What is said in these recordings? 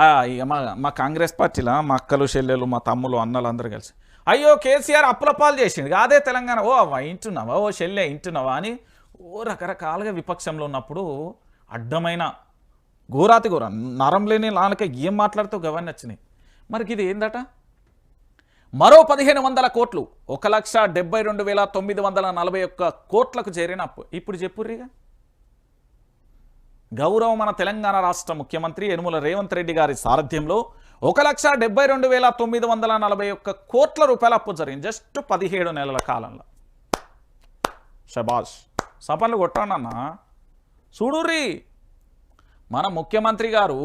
ఇక మా మా కాంగ్రెస్ పార్టీలో మా అక్కలు చెల్లెలు మా తమ్ములు అన్నలు అందరూ కలిసి. అయ్యో కేసీఆర్ అప్పుల పాలు చేసిండు. అదే తెలంగాణ. ఓ అవ్వ ఇంటున్నావా? ఓ చెల్లె ఇంటున్నావా అని ఓ రకరకాలుగా విపక్షంలో ఉన్నప్పుడు అడ్డమైన ఘోరాతి ఘోర. నరం లేని నాలుక ఏం మాట్లాడుతూ గవన్నీ వచ్చినాయి. మరి ఇది ఏందట? మరో పదిహేను వందల కోట్లు. ఒక లక్ష డెబ్బై రెండు వేల తొమ్మిది వందల నలభై ఒక్క కోట్లకు చేరిన అప్పు. ఇప్పుడు చెప్పుర్రిగా గౌరవ మన తెలంగాణ రాష్ట్ర ముఖ్యమంత్రి యనుమల రేవంత్ రెడ్డి గారి సారథ్యంలో ఒక లక్ష డెబ్బై రెండు వేల తొమ్మిది వందల నలభై ఒక్క కోట్ల రూపాయల అప్పు జరిగింది. జస్ట్ పదిహేడు నెలల కాలంలో. షబాష్ సపన్లు కొట్టానన్నా చూడుర్రి మన ముఖ్యమంత్రి గారు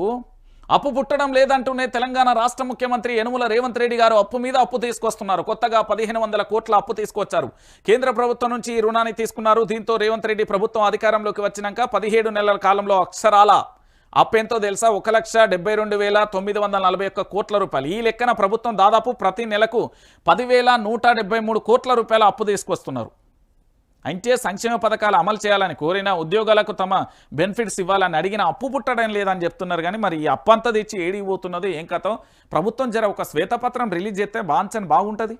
అప్పు పుట్టడం లేదంటూనే తెలంగాణ రాష్ట్ర ముఖ్యమంత్రి యనుమల రేవంత్ రెడ్డి గారు అప్పు మీద అప్పు తీసుకొస్తున్నారు. కొత్తగా పదిహేను వందల కోట్ల అప్పు తీసుకొచ్చారు. కేంద్ర ప్రభుత్వం నుంచి ఈ రుణాన్ని తీసుకున్నారు. దీంతో రేవంత్ రెడ్డి ప్రభుత్వం అధికారంలోకి వచ్చినాక పదిహేడు నెలల కాలంలో అక్షరాల అప్పు ఎంతో తెలుసా? ఒక లక్ష డెబ్బై రెండు వేల తొమ్మిది వందల నలభై ఒక్క కోట్ల రూపాయలు. ఈ లెక్కన ప్రభుత్వం దాదాపు ప్రతి నెలకు పదివేల నూట డెబ్బై మూడు కోట్ల రూపాయల అప్పు తీసుకొస్తున్నారు. అంటే సంక్షేమ పథకాలు అమలు చేయాలని కోరిన ఉద్యోగాలకు తమ బెనిఫిట్స్ ఇవ్వాలని అడిగిన అప్పు పుట్టడం లేదని చెప్తున్నారు కానీ మరి ఈ అప్పు అంతా తెచ్చి ఏడికి పోతున్నది ఏం కథం? ప్రభుత్వం జర ఒక శ్వేతపత్రం రిలీజ్ చేస్తే బాంచని బాగుంటుంది.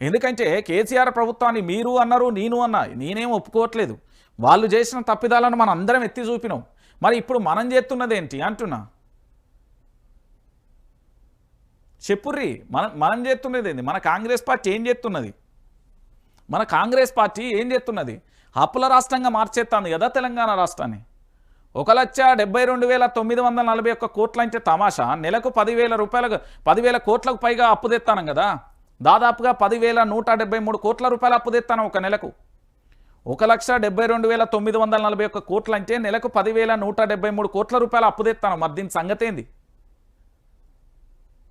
ఎందుకంటే కేసీఆర్ ప్రభుత్వాన్ని మీరు అన్నారు నేను అన్నా నేనేం ఒప్పుకోవట్లేదు. వాళ్ళు చేసిన తప్పిదాలను మనం అందరం ఎత్తి చూపినాం. మరి ఇప్పుడు మనం చేస్తున్నది ఏంటి అంటున్నా? చెప్పుర్రి మనం మనం చేస్తున్నది ఏంది? మన కాంగ్రెస్ పార్టీ ఏం చేస్తున్నది? మన కాంగ్రెస్ పార్టీ ఏం చేస్తున్నది? అప్పుల రాష్ట్రంగా మార్చేస్తాను కదా తెలంగాణ రాష్ట్రాన్ని. ఒక లక్ష డెబ్బై రెండు వేల తొమ్మిది వందల నలభై ఒక్క కోట్ల అంటే తమాషా. నెలకు పదివేల రూపాయలకు పదివేల కోట్లకు పైగా అప్పు తెస్తాను కదా. దాదాపుగా పదివేల నూట డెబ్బై మూడు కోట్ల రూపాయలు అప్పు తెస్తాను ఒక నెలకు. ఒక లక్ష డెబ్బై రెండు వేల తొమ్మిది వందల నలభై ఒక్క కోట్లు అంటే నెలకు పదివేల నూట డెబ్బై మూడు కోట్ల రూపాయలు అప్పు తెస్తాను మరి దీని సంగతి ఏంది?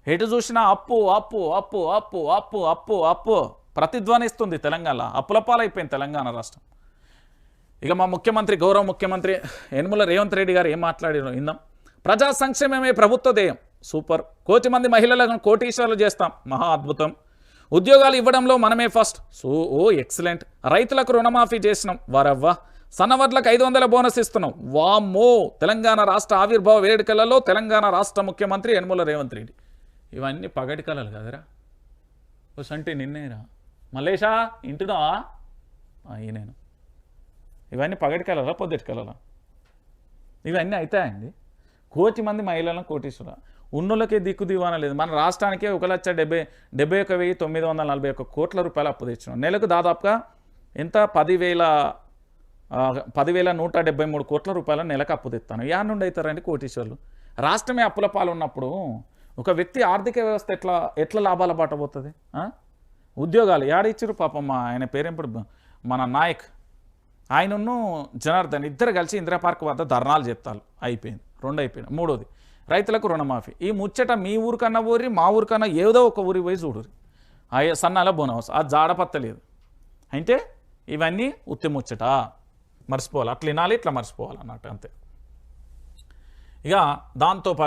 ఎటు చూసినా అప్పు అప్పు అప్పు అప్పు అప్పు అప్పు అప్పు. ప్రతిధ్వనిస్తుంది తెలంగాణ. అప్పులపాలైపోయింది తెలంగాణ రాష్ట్రం. ఇక మా ముఖ్యమంత్రి గౌరవ ముఖ్యమంత్రి యనుమల రేవంత్ రెడ్డి గారు ఏం మాట్లాడారు ఇందాం ప్రజా సంక్షేమమే ప్రభుత్వ ధ్యేయం. సూపర్. కోటి మంది మహిళలను కోటీశ్వర్లు చేస్తాం. మహా అద్భుతం. ఉద్యోగాలు ఇవ్వడంలో మనమే ఫస్ట్. సో ఓ ఎక్సలెంట్. రైతులకు రుణమాఫీ చేసినాం. వారవ్వా. సన్నవర్లకు ఐదు వందల బోనస్ ఇస్తున్నాం. వామ్మో! తెలంగాణ రాష్ట్ర ఆవిర్భావ వేడుకలలో తెలంగాణ రాష్ట్ర ముఖ్యమంత్రి యనుమల రేవంత్ రెడ్డి. ఇవన్నీ పగటి కళలు కదరా. ఓ సంటే నిన్నేరా? మల్లేషా ఇంటున్నా నేను ఇవన్నీ పగటికెళ్ళాలా పొద్దుటికెళ్ళాలా ఇవన్నీ అవుతాయండి కోటి మంది మహిళలను కోటీశ్వర ఉన్నోళ్ళకే దిక్కు దివాన లేదు. మన రాష్ట్రానికే ఒక లక్ష డెబ్బై డెబ్బై ఒక వెయ్యి తొమ్మిది వందల నలభై ఒక్క కోట్ల రూపాయలు అప్పు తెచ్చినాం నెలకు దాదాపుగా ఎంత? పదివేల పదివేల నూట డెబ్బై మూడు కోట్ల రూపాయల నెలకు అప్పు తెస్తాను యా నుండి అవుతారండి కోటీశ్వర్లు. రాష్ట్రమే అప్పుల పాలు ఉన్నప్పుడు ఒక వ్యక్తి ఆర్థిక వ్యవస్థ ఎట్లా ఎట్లా లాభాల బాట పోతుంది? ఉద్యోగాలు. ఏడిచ్చారు పాపం ఆయన పేరెంపుడు మన నాయక్. ఆయనను జనార్దన్ ఇద్దరు కలిసి ఇందిరా పార్క్ వద్ద ధర్నాలు చెప్తారు అయిపోయింది. రెండు అయిపోయింది మూడోది రైతులకు రుణమాఫీ. ఈ ముచ్చట మీ ఊరికన్నా ఊరి మా ఊరికన్నా ఏదో ఒక ఊరి పోయి చూడురి ఆ సన్నాల బోనవస్ ఆ జాడపత్తలేదు అంటే ఇవన్నీ ఉత్తి ముచ్చట. మర్చిపోవాలి. అట్లా వినాలి ఇట్లా మర్చిపోవాలి అన్నట్టు అంతే. ఇక దాంతోపాటు